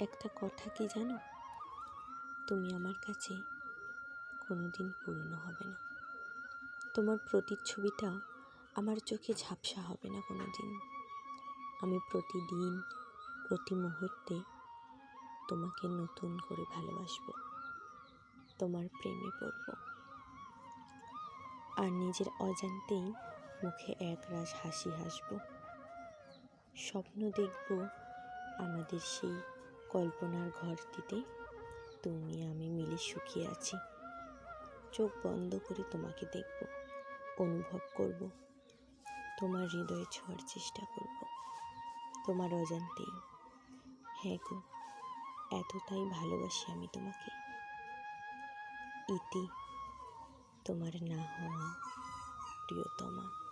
একটা কথা কি জানো? তুমি আমার কাছে কোনো দিন পুরনো হবে না। তোমার প্রতিচ্ছবিটা আমার চোখে ঝাপসা হবে না কোনো দিন আমি প্রতিদিন, প্রতি মুহূর্তে তোমাকে নতুন করে ভালোবাসবো, তোমার প্রেমে পড়ব। আর নিজের অজান্তেই মুখে একরাশ হাসি হাসব। স্বপ্ন দেখব আমাদের সেই কল্পনার ঘরটিতে তুমি, আমি মিলে সুখী আছি। চোখ বন্ধ করে তোমাকে দেখব, অনুভব করব। তোমার হৃদয়ে ছোঁয়ার চেষ্টা করব। তোমার অজান্তেই হ্যাঁ গো, এতটাই ভালোবাসি আমি তোমাকে। ইতি, তোমার না হওয়া প্রিয়তমা।